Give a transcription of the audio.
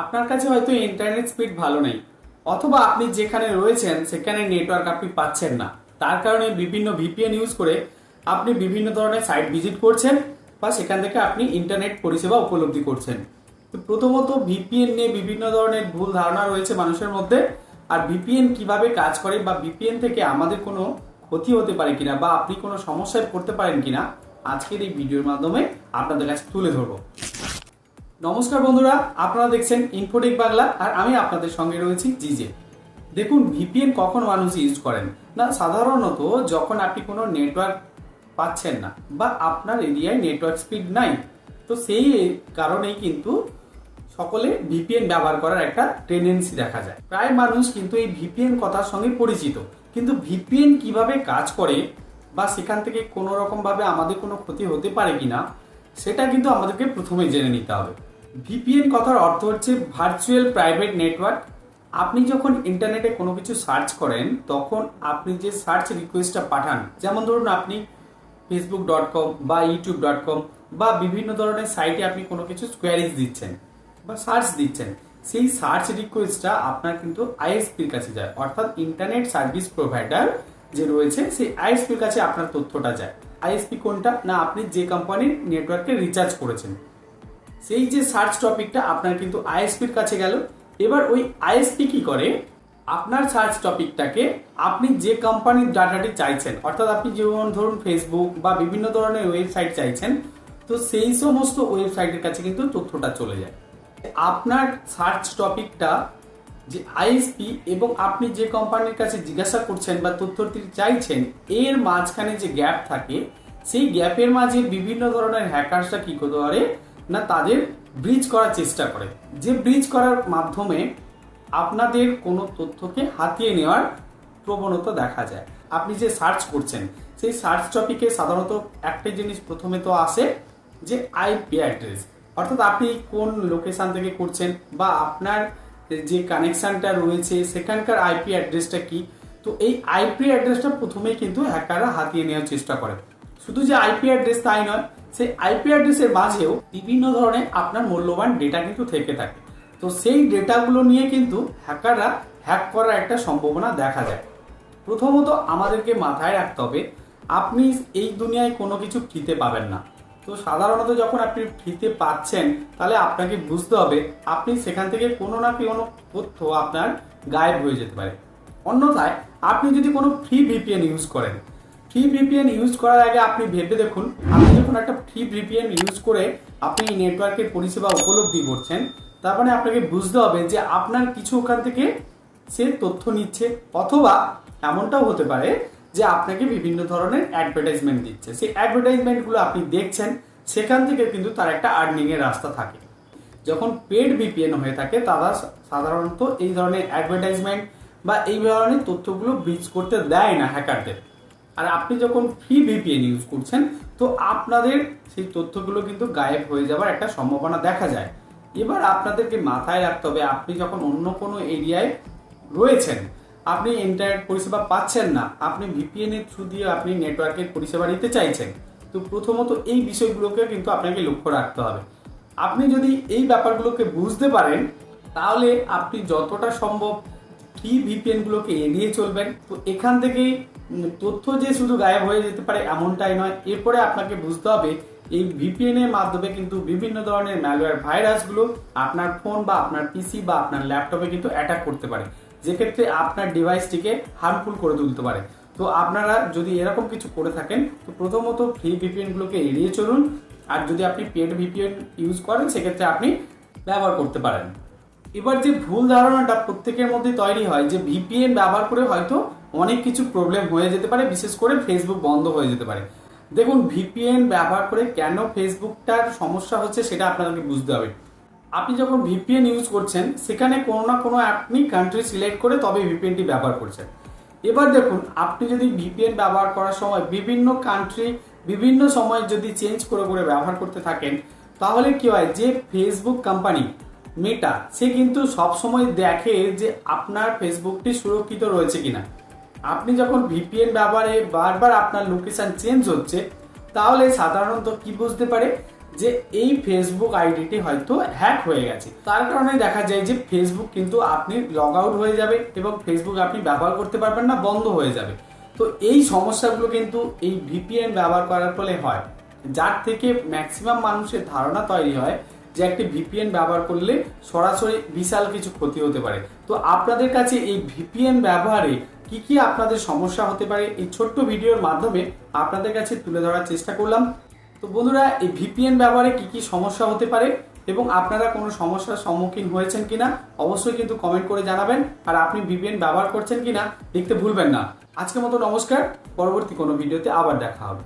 আপনার কাছে হয়তো ইন্টারনেট স্পিড ভালো নেই, অথবা আপনি যেখানে রয়েছেন সেখানে নেটওয়ার্ক আপনি পাচ্ছেন না। তার কারণে বিভিন্ন ভিপিএন ইউজ করে আপনি বিভিন্ন ধরনের সাইট ভিজিট করছেন বা সেখান থেকে আপনি ইন্টারনেট পরিষেবা উপলব্ধি করছেন। তো প্রথমত ভিপিএন নিয়ে বিভিন্ন ধরনের ভুল ধারণা রয়েছে মানুষের মধ্যে, আর ভিপিএন কীভাবে কাজ করে বা ভিপিএন থেকে আমাদের কোনো ক্ষতি হতে পারে কিনা বা আপনি কোনো সমস্যায় পড়তে পারেন কিনা, আজকের এই ভিডিওর মাধ্যমে আপনাদের কাছে তুলে ধরবো। নমস্কার বন্ধুরা, আপনারা দেখছেন ইনফোটেক বাংলা আর আমি আপনাদের সঙ্গে রয়েছি জিজে। দেখুন ভিপিএন কখন মানুষ ইউজ করেন? না, সাধারণত যখন আপনি কোনো নেটওয়ার্ক পাচ্ছেন না বা আপনার এরিয়ায় নেটওয়ার্ক স্পিড নাই, তো সেই কারণেই কিন্তু সকলে ভিপিএন ব্যবহার করার একটা টেন্ডেন্সি দেখা যায়। প্রায় মানুষ কিন্তু এই ভিপিএন কথার সঙ্গে পরিচিত। কিন্তু ভিপিএন কীভাবে কাজ করে বা সেখান থেকে কোনো রকমভাবে আমাদের কোনো ক্ষতি হতে পারে কিনা, সেটা কিন্তু আমাদেরকে প্রথমে জেনে নিতে হবে। ভিপিএন কথার অর্থ হচ্ছে ভার্চুয়াল প্রাইভেট নেটওয়ার্ক আপনি যখন ইন্টারনেটে কোনো কিছু সার্চ করেন, তখন আপনি যে সার্চ রিকোয়েস্টটা পাঠান, যেমন ধরুন আপনি ফেসবুক ডট কম বা ইউটিউব ডট কম বা বিভিন্ন ধরনের সাইটে আপনি কোনো কিছু কোয়ারিজ দিচ্ছেন বা সার্চ দিচ্ছেন, সেই সার্চ রিকোয়েস্টটা আপনার কিন্তু আইএসপির কাছে যায়। অর্থাৎ ইন্টারনেট সার্ভিস প্রোভাইডার যে রয়েছে, সেই আইএসপির কাছে আপনার তথ্যটা যায়। আইএসপি কোনটা? না, আপনি যে কোম্পানির নেটওয়ার্কে রিচার্জ করেছেন। সেই যে সার্চ টপিকটা আপনার কিন্তু আইএসপির কাছে গেল। এবার ওই আইএসপি কি করে? আপনার সার্চ টপিকটাকে আপনি যে কোম্পানির ডাটাটি চাইছেন, অর্থাৎ আপনি যেমন ধরুন ফেসবুক বা বিভিন্ন ধরনের ওয়েবসাইট চাইছেন, তো সেই সমস্ত ওয়েবসাইটের কাছে কিন্তু তথ্যটা চলে যায়। আপনার সার্চ টপিকটা যে আইএসপি এবং আপনি যে কোম্পানির কাছে জিজ্ঞাসা করছেন বা তথ্যটি চাইছেন, এর মাঝখানে যে গ্যাপ থাকে, সেই গ্যাপের মাঝে বিভিন্ন ধরনের হ্যাকার্সরা কি করতে পারে? না, তাদের ব্রিজ করার চেষ্টা করে। যে ব্রিজ করার মাধ্যমে আপনাদের কোনো তথ্যকে হাতিয়ে নেওয়ার প্রবণতা দেখা যায়। আপনি যে সার্চ করছেন, সেই সার্চ টপিকে সাধারণত একটাই জিনিস প্রথমে তো আসে যে আইপি অ্যাড্রেস অর্থাৎ আপনি কোন লোকেশন থেকে করছেন বা আপনার যে কানেকশনটা রয়েছে, সেখানকার আইপি অ্যাড্রেসটা কি? তো এই আইপি অ্যাড্রেসটা প্রথমেই কিন্তু হ্যাকাররা হাতিয়ে নেওয়ার চেষ্টা করে। শুধু যে আইপি অ্যাড্রেস তাই নয় সেই আইপি অ্যাড্রেসের মাঝেও বিভিন্ন ধরনের আপনার মূল্যবান ডেটা কিন্তু থেকে থাকে। তো সেই ডেটাগুলো নিয়ে কিন্তু হ্যাকাররা হ্যাক করার একটা সম্ভাবনা দেখা যায়। প্রথমত আমাদেরকে মাথায় রাখতে হবে, আপনি এই দুনিয়ায় কোনো কিছু ফ্রিতে পাবেন না। তো সাধারণত যখন আপনি ফ্রিতে পাচ্ছেন, তাহলে আপনাকে বুঝতে হবে, আপনি সেখান থেকে কোনো না কোনো তথ্য আপনার গায়েব হয়ে যেতে পারে। অন্যথায় আপনি যদি কোনো ফ্রি ভিপিএন ইউজ করেন ফ্রি ভিপিএন ইউজ করার আগে আপনি ভেবে দেখুন, আপনি যখন একটা ফ্রি ভিপিএন ইউজ করে আপনি নেটওয়ার্কের পরিষেবা উপলব্ধি করছেন, তার মানে আপনাকে বুঝতে হবে যে আপনার কিছু ওখান থেকে সে তথ্য নিচ্ছে, অথবা এমনটাও হতে পারে যে আপনাকে বিভিন্ন ধরনের অ্যাডভার্টাইজমেন্ট দিচ্ছে। সেই অ্যাডভার্টাইজমেন্টগুলো আপনি দেখছেন, সেখান থেকে কিন্তু তার একটা আর্নিংয়ের রাস্তা থাকে। যখন পেড ভিপিএন হয়ে থাকে, তারা সাধারণত এই ধরনের অ্যাডভার্টাইজমেন্ট বা এই ধরনের তথ্যগুলো ব্রিজ করতে দেয় না হ্যাকারদের আর আপনি যখন ফ্রি ভিপিএন ইউজ করছেন, তো আপনাদের সেই তথ্যগুলো কিন্তু গায়েব হয়ে যাওয়ার একটা সম্ভাবনা দেখা যায়। এবার আপনাদেরকে মাথায় রাখতে হবে, আপনি যখন অন্য কোনো এরিয়ায় রয়েছেন, আপনি ইন্টারনেট পরিষেবা পাচ্ছেন না, আপনি ভিপিএন এর থ্রু দিয়ে আপনি নেটওয়ার্কের পরিষেবা নিতে চাইছেন, তো প্রথমত এই বিষয়গুলোকে কিন্তু আপনাকে লক্ষ্য রাখতে হবে। আপনি যদি এই ব্যাপারগুলোকে বুঝতে পারেন, তাহলে আপনি যতটা সম্ভব ফ্রি ভিপিএনগুলোকে এড়িয়ে চলবেন। তো এখান থেকেই তথ্য যে শুধু গায়েব হয়ে যেতে পারে এমনটাই নয়। এরপরে আপনাকে বুঝতে হবে, এই ভিপিএন এর মাধ্যমে কিন্তু বিভিন্ন ধরনের ম্যালওয়্যার ভাইরাসগুলো আপনার ফোন বা আপনার পিসি বা আপনার ল্যাপটপে কিন্তু অ্যাটাক করতে পারে। যেক্ষেত্রে আপনার ডিভাইসটিকে হার্মফুল করে তুলতে পারে। তো আপনারা যদি এরকম কিছু করে থাকেন, তো প্রথমত ফ্রি ভিপিএনগুলোকে এড়িয়ে চলুন। আর যদি আপনি পেড ভিপিএন ইউজ করেন, সেক্ষেত্রে আপনি ব্যবহার করতে পারেন। এবার যে ভুল ধারণাটা প্রত্যেকের মধ্যে তৈরি হয়, যে ভিপিএন ব্যবহার করে হয়তো অনেক কিছু প্রবলেম হয়ে যেতে পারে, বিশেষ করে ফেসবুক বন্ধ হয়ে যেতে পারে। দেখুন ভিপিএন ব্যবহার করে কেন ফেসবুকটার সমস্যা হচ্ছে সেটা আপনাদেরকে বুঝতে হবে। আপনি যখন ভিপিএন ইউজ করছেন, সেখানে কোনো না কোনো আপনি কান্ট্রি সিলেক্ট করে তবে ভিপিএনটি ব্যবহার করছেন। এবার দেখুন, আপনি যদি ভিপিএন ব্যবহার করার সময় বিভিন্ন কান্ট্রি বিভিন্ন সময় যদি চেঞ্জ করে করে ব্যবহার করতে থাকেন, তাহলে কি হয়? যে ফেসবুক কোম্পানি মেটা সে কিন্তু সবসময় দেখে যে আপনার ফেসবুকটি সুরক্ষিত রয়েছে কিনা। আপনি যখন ভিপিএন ব্যবহারে বারবার আপনার লোকেশান চেঞ্জ হচ্ছে, তাহলে সাধারণত কি বুঝতে পারে? যে এই ফেসবুক আইডিটি হয়তো হ্যাক হয়ে গেছে। তার কারণে দেখা যায় যে ফেসবুক কিন্তু আপনি লগ আউট হয়ে যাবে এবং ফেসবুক আপনি ব্যবহার করতে পারবেন না, বন্ধ হয়ে যাবে। তো এই সমস্যাগুলো কিন্তু এই ভিপিএন ব্যবহার করার ফলে হয়। যার থেকে ম্যাক্সিমাম মানুষের ধারণা তৈরি হয় যে একটি ভিপিএন ব্যবহার করলে সরাসরি বিশাল কিছু ক্ষতি হতে পারে। তো আপনাদের কাছে এই ভিপিএন ব্যবহারে কি কি আপনাদের সমস্যা হতে পারে এই ছোট্ট ভিডিওর মাধ্যমে আপনাদের কাছে তুলে ধরার চেষ্টা করলাম। তো বন্ধুরা, এই ভিপিএন ব্যবহারে কি কি সমস্যা হতে পারে এবং আপনারা কোনো সমস্যার সম্মুখীন হয়েছেন কিনা, অবশ্যই কিন্তু কমেন্ট করে জানাবেন। আর আপনি ভিপিএন ব্যবহার করছেন কিনা, দেখতে ভুলবেন না। আজকের মতো নমস্কার, পরবর্তী কোনো ভিডিওতে আবার দেখা হবে।